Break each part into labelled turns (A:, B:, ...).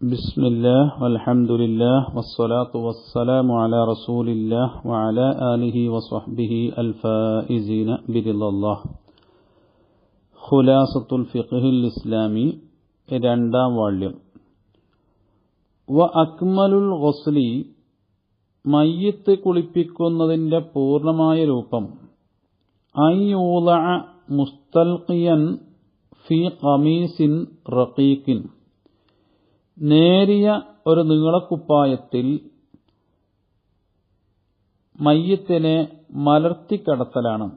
A: بسم الله والحمد لله والصلاة والسلام على رسول الله وعلى آله وصحبه الفائزين برضا الله خلاصة الفقه الإسلامي രണ്ടാം വാള്യം വ അക്മലുൽ ഗസ്ലി മയ്യത്ത് കുളിപ്പിക്കുന്നതിന്റെ പൂർണ്ണമായ രൂപം അയ്യൂള മുസ്തൽഖിയൻ ഫി ഖമീസിൻ റഖീഖിൻ നേരിയ ഒരു നീളക്കുപ്പായത്തിൽ മയ്യത്തിനെ മലർത്തിക്കടത്തലാണ്.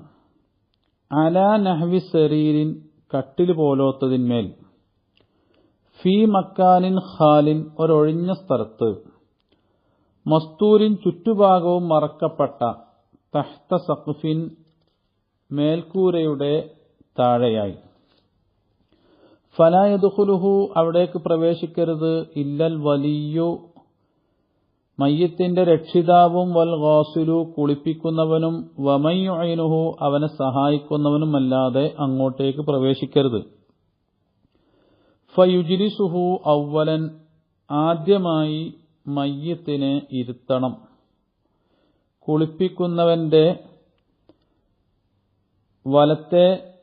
A: അലാ നഹ്വി ശരീരിൻ കട്ടിൽ പോലോത്തതിന്മേൽ. ഫി മക്കാനിൻ ഖാലിൻ ഒരൊഴിഞ്ഞ സ്ഥലത്ത്. മസ്തൂരിൻ ചുറ്റുഭാഗവും മറക്കപ്പെട്ട തഹ്ത സഖുഫിൻ മേൽക്കൂരയുടെ താഴെയായി. ഫലായദുഹുലുഹു അവിടേക്ക് പ്രവേശിക്കരുത്. ഇല്ലൽ വലിയു മയ്യത്തിന്റെ രക്ഷിതാവും വൽ ഗാസുലു കുളിപ്പിക്കുന്നവനും വമയ്യുനുഹു അവനെ സഹായിക്കുന്നവനുമല്ലാതെ അങ്ങോട്ടേക്ക് പ്രവേശിക്കരുത്. ഫയുജിരിസുഹു ഔവലൻ ആദ്യമായി മയ്യത്തിനെ ഇരുത്തണം. കുളിപ്പിക്കുന്നവന്റെ വലത്തെ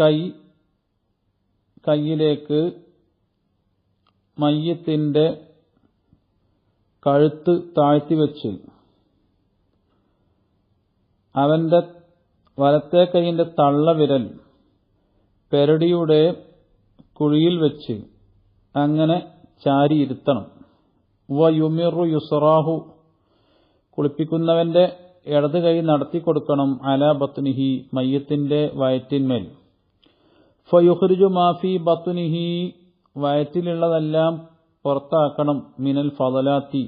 A: കൈ കയ്യിലേക്ക് മയ്യത്തിന്റെ കഴുത്ത് താഴ്ത്തിവെച്ച് അവന്റെ വലത്തെ കൈയിന്റെ തള്ളവിരൽ പെരടിയുടെ കുഴിയിൽ വെച്ച് അങ്ങനെ ചാരിയിരുത്തണം. വ യുമിറു യുസറാഹു കുളിപ്പിക്കുന്നവന്റെ ഇടത് കൈ നടത്തി കൊടുക്കണം അല ബത്നിഹി മയ്യത്തിന്റെ വയറ്റിന്മേൽ. ഫയുഹ്രിജു മാഫി ബത്തുനിഹി വയറ്റിലുള്ളതെല്ലാം പുറത്താക്കണം മിനൽ ഫതലാത്തി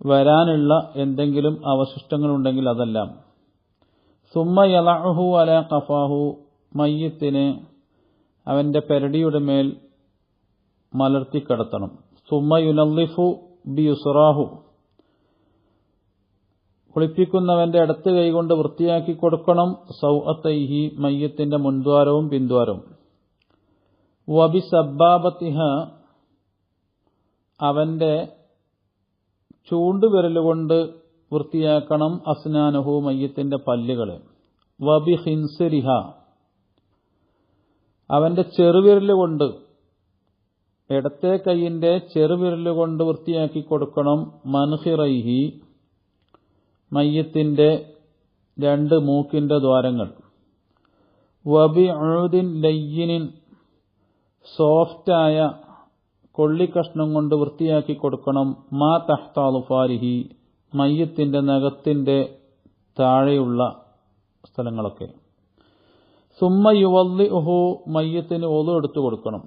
A: വരാനുള്ള എന്തെങ്കിലും അവശിഷ്ടങ്ങളുണ്ടെങ്കിൽ അതെല്ലാം. സുമ്മ യലഹു അല കഫാഹു മയ്യത്തിന് അവന്റെ പെരടിയുടെ മേൽ മലർത്തിക്കിടത്തണം സുമ്മ യുനല്ലിഫു ബി യുസറാഹു കുളിപ്പിക്കുന്നവന്റെ ഇടത്ത് കൈകൊണ്ട് വൃത്തിയാക്കി കൊടുക്കണം. സൗഅത്തൈഹി മയ്യത്തിന്റെ മുൻദ്വാരവും പിന്ദ്വാരവും വബി സബ്ബാബത്തിഹ അവന്റെ ചൂണ്ടുവിരലുകൊണ്ട് വൃത്തിയാക്കണം അസ്നാനഹു മയ്യത്തിന്റെ പല്ലുകളെ. വബി ഹിൻസരിഹ അവന്റെ ചെറുവിരലുകൊണ്ട് ഇടത്തെ കൈയിന്റെ ചെറുവിരലുകൊണ്ട് വൃത്തിയാക്കി കൊടുക്കണം. മൻഹിറൈഹി മയ്യത്തിന്റെ രണ്ട് മൂക്കിന്റെ ദ്വാരങ്ങൾ. വബി അഴുദിൻ ലയ്യനിൻ സോഫ്റ്റായ കൊള്ളിക്കഷ്ണം കൊണ്ട് വൃത്തിയാക്കി കൊടുക്കണം. മാ തഹ്താലുഫാരിഹി മയ്യത്തിന്റെ നഖത്തിന്റെ താഴെയുള്ള സ്ഥലങ്ങളൊക്കെ. സുമ്മ യുവല്ലി ഉഹു മയ്യത്തിന് ഒതു എടുത്തു കൊടുക്കണം.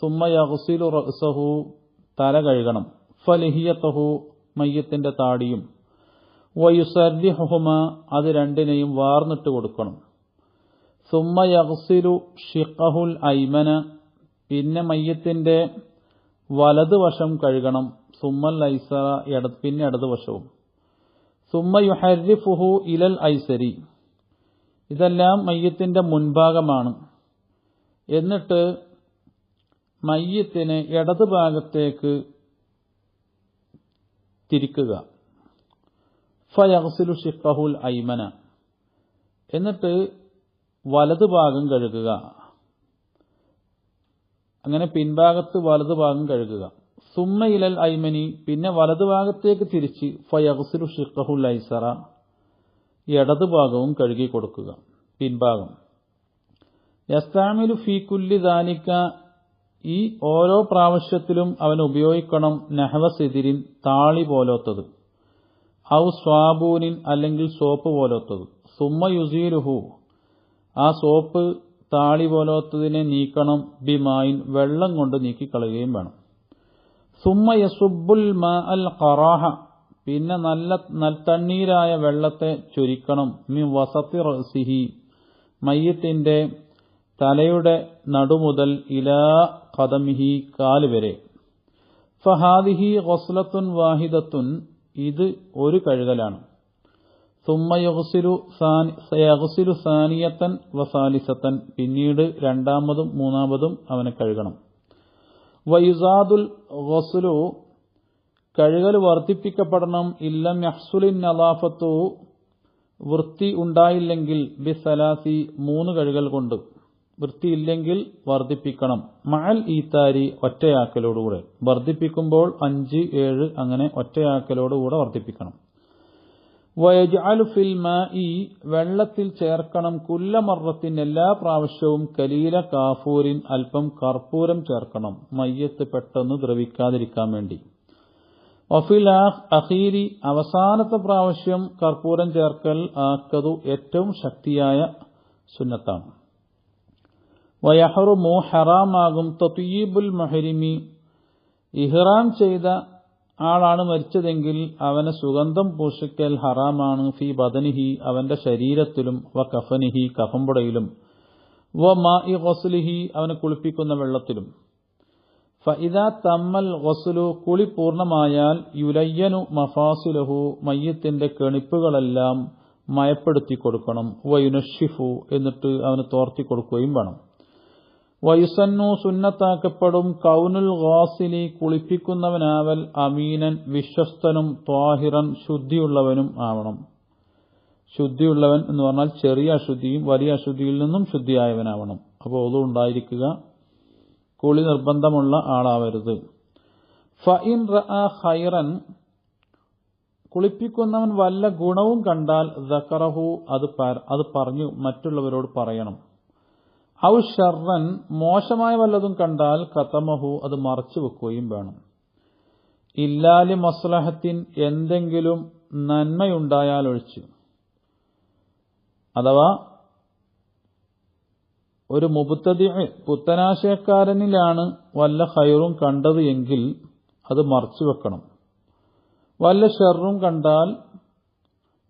A: സുമ്മ യഹുസിലു റസഹു തല കഴുകണം. ഫലിഹിയത്തഹു മയ്യത്തിന്റെ താടിയും. വയുസരിഹുമ അത് രണ്ടിനെയും വാർന്നിട്ട് കൊടുക്കണം. സുമ്മ യഹ്സിലു ഷിഖഹുൽ ഐമന പിന്നെ മയ്യത്തിന്റെ വലതുവശം കഴുകണം. സുമ്മൽ ഐസറ പിന്നെ ഇടതുവശവും. സുമ്മ യുഹരിഫുഹു ഇലൽ ഐസരി. ഇതെല്ലാം മയ്യത്തിന്റെ മുൻഭാഗമാണ്. എന്നിട്ട് മയ്യത്തിന് ഇടതുഭാഗത്തേക്ക് തിരിക്കുക. ഫയഹ്സിലു ഷിഖഹുൽ ഐമന. എന്നിട്ട് വലതുഭാഗം കഴുകുക. അങ്ങനെ പിൻഭാഗത്ത് വലതുഭാഗം കഴുകുക. സുമ്മ ഇലൽ ഐമനി പിന്നെ വലതുഭാഗത്തേക്ക് തിരിച്ച് ഫയഹ്സിലു ഷിഖഹുൽ ഐസറ ഇടതു ഭാഗവും കഴുകി കൊടുക്കുക പിൻഭാഗം. യസ്താമിലു ഫീ കുല്ലി ദാനിക്ക ഈ ഓരോ പ്രാവശ്യത്തിലും അവൻ ഉപയോഗിക്കണം നെഹവസിദിരിൻ താളി പോലോത്തത്. ഔ സ്വാബൂനിൻ അല്ലെങ്കിൽ സോപ്പ് പോലത്തത്. സുമ്മ യുസീരുഹു. ആ സോപ്പ് താളി പോലത്തതിനെ നീക്കണം ബിമായിൻ വെള്ളം കൊണ്ട് നീക്കിക്കളയുകയും വേണം. സുമ്മ യസുബുൽ മാ അൽ ഖറാഹ. പിന്നെ നല്ല നൽത്തണ്ണീരായ വെള്ളത്തെ ചൊരിക്കണം. മി വസത്തി റസിഹി മയ്യത്തിന്റെ തലയുടെ നടുമുതൽ ഇലാ കദമിഹി കാൽ വരെ. ഫഹാദിഹി ഗസ്ലത്തുൻ വാഹിദത്തുൻ ഇത് ഒരു കഴുകലാണ്. സുമ്മയുസിലു സാനിയത്തൻ വസാലിസത്തൻ പിന്നീട് രണ്ടാമതും മൂന്നാമതും അവനെ കഴുകണം. വയുസാദുൽ ഗസ്ലു കഴുകൽ വർദ്ധിപ്പിക്കപ്പെടണം. ഇല്ലം യഹ്സുലിൻ നലാഫത്തു വൃത്തി ഉണ്ടായില്ലെങ്കിൽ ബിസലാസി മൂന്ന് കഴുകൽ കൊണ്ട്. വൃത്തിയില്ലെങ്കിൽ വർദ്ധിപ്പിക്കണം. മഴൽ ഈത്താരി ഒറ്റയാക്കലോടുകൂടെ. വർദ്ധിപ്പിക്കുമ്പോൾ അഞ്ച് ഏഴ് അങ്ങനെ ഒറ്റയാക്കലോടുകൂടെ വർദ്ധിപ്പിക്കണം. വയജാലുഫിൽമ ഈ വെള്ളത്തിൽ ചേർക്കണം കുല്ലമറത്തിൻ എല്ലാ പ്രാവശ്യവും കലീല കാഫൂരിൻ അല്പം കർപ്പൂരം ചേർക്കണം. മയ്യത്ത് പെട്ടെന്ന് ദ്രവിക്കാതിരിക്കാൻ വേണ്ടി. ഒഫിൽ അഹീരി അവസാനത്തെ പ്രാവശ്യം കർപ്പൂരം ചേർക്കൽ ആക്കതു ഏറ്റവും ശക്തിയായ സുന്നത്താണ്. വയഹറുമു ഹറാമാകും തൊത്തീബുൽ മഹരിമി. ഇഹ്റാം ചെയ്ത ആളാണ് മരിച്ചതെങ്കിൽ അവനെ സുഗന്ധം പൂശിക്കൽ ഹറാമാണ്. ഫി ബദനിഹി അവന്റെ ശരീരത്തിലും വ കഫനിഹി കഫമ്പുടയിലും. വ മാ ഇ ഗസ്ലിഹി അവനെ കുളിപ്പിക്കുന്ന വെള്ളത്തിലും. ഫഇദ തമ്മൽ ഗസ്ലു കുളി പൂർണമായാൽ യുലയ്യനു മഫാസിലഹു മയ്യത്തിന്റെ കെണിപ്പുകളെല്ലാം മയപ്പെടുത്തി കൊടുക്കണം വയുനഷിഫു എന്നിട്ട് അവന് തോർത്തി കൊടുക്കുകയും വേണം. വയുസന്നു സുന്നത്താക്കപ്പെടും കൗനുൽ ഗാസിലി കുളിപ്പിക്കുന്നവനാവൽ അമീനൻ വിശ്വസ്തനും ത്വാഹിറൻ ശുദ്ധിയുള്ളവനും ആവണം. ശുദ്ധിയുള്ളവൻ എന്ന് പറഞ്ഞാൽ ചെറിയ അശുദ്ധിയും വലിയ അശുദ്ധിയിൽ നിന്നും ശുദ്ധിയായവനാവണം. അപ്പോൾ ഒതു ഉണ്ടായിരിക്കുക. കുളി നിർബന്ധമുള്ള ആളാവരുത്. ഫഇൻ ഖൈറൻ കുളിപ്പിക്കുന്നവൻ വല്ല ഗുണവും കണ്ടാൽ ദക്കറഹു അത് അത് പറഞ്ഞു മറ്റുള്ളവരോട് പറയണം. ഔ ഷർറൻ മോശമായ വല്ലതും കണ്ടാൽ കത്തമഹു അത് മറച്ചു വെക്കുകയും വേണം. ഇല്ലാലി മസ്ലഹത്തിൻ എന്തെങ്കിലും നന്മയുണ്ടായാൽ ഒഴിച്ച്. അഥവാ ഒരു മുബുത്തതി പുത്തനാശയക്കാരനിലാണ് വല്ല ഹൈറും കണ്ടത് എങ്കിൽ അത് മറച്ചു വെക്കണം. വല്ല ഷെറും കണ്ടാൽ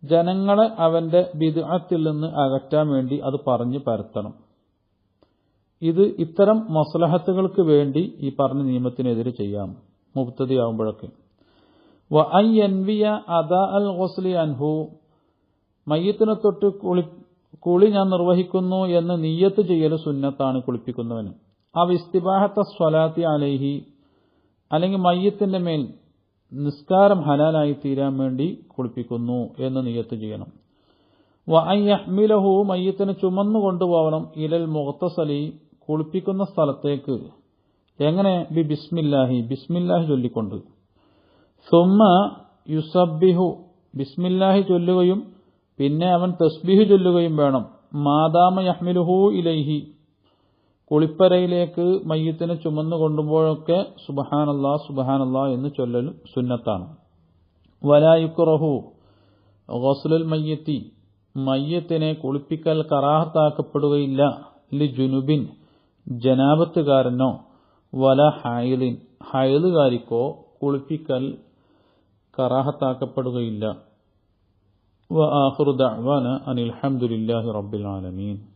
A: ജനങ്ങളെ അവന്റെ ബിദ്അത്തിൽ നിന്ന് അകറ്റാൻ വേണ്ടി അത് പറഞ്ഞു പരത്തണം. ഇത് ഇത്തരം മസ്ലഹത്തുകൾക്ക് വേണ്ടി ഈ പറഞ്ഞ നിയമത്തിനെതിരെ ചെയ്യാം. മുബ്തതിയാവുമ്പോഴൊക്കെ അൻഹു. മയ്യത്തിനെ തൊട്ട് കുളി കുളി ഞാൻ നിർവഹിക്കുന്നു എന്ന് നീയത്ത് ചെയ്യൽ സുന്നത്താണ് കുളിപ്പിക്കുന്നവന്. ആ വിസ്തിബാഹത്ത സ്വലാത്തി അലൈഹി അല്ലെങ്കിൽ മയ്യത്തിന്റെ മേൽ നിസ്കാരം ഹലാലായി തീരാൻ വേണ്ടി കുളിപ്പിക്കുന്നു എന്ന് നീയത്ത് ചെയ്യണം. വ ഐ അഹ്മിലഹു മയ്യത്തിനെ ചുമന്നു കൊണ്ടുപോകണം ഇലൽ മുഖത്തസലി കുളിപ്പിക്കുന്ന സ്ഥലത്തേക്ക്. എങ്ങനെ? ബി ബിസ്മില്ലാഹി. ബിസ്മില്ലാഹി ചൊല്ലിക്കൊണ്ട്. സുമ യുസബിഹു ബിസ്മില്ലാഹി ചൊല്ലുകയും പിന്നെ അവൻ തസ്ബിഹു ചൊല്ലുകയും വേണം. മാതാമ യഹ്മിലുഹു ഇലൈഹി. കുളിപ്പരയിലേക്ക് മയ്യത്തിനെ ചുമന്നു കൊണ്ടുമ്പോഴൊക്കെ സുബഹാനല്ലാ സുബഹാനല്ലാ എന്ന് ചൊല്ലൽ സുന്നത്താണ്. വലായുക്കുറഹു ഗസ്ലുൽ മയ്യത്തി. മയ്യത്തിനെ കുളിപ്പിക്കൽ കറാഹത്താക്കപ്പെടുകയില്ല. ലി ജുനുബിൻ ജനാപത്തുകാരനോ വല ഹായലിൻ ഹായിലുകാരിക്കോ കുളിപ്പിക്കൽ കറാഹത്താക്കപ്പെടുകയില്ല. വ ആഹുറുദാന അനിൽഹമുല്ലാഹി റബ്ബിൽ ആലമീൻ.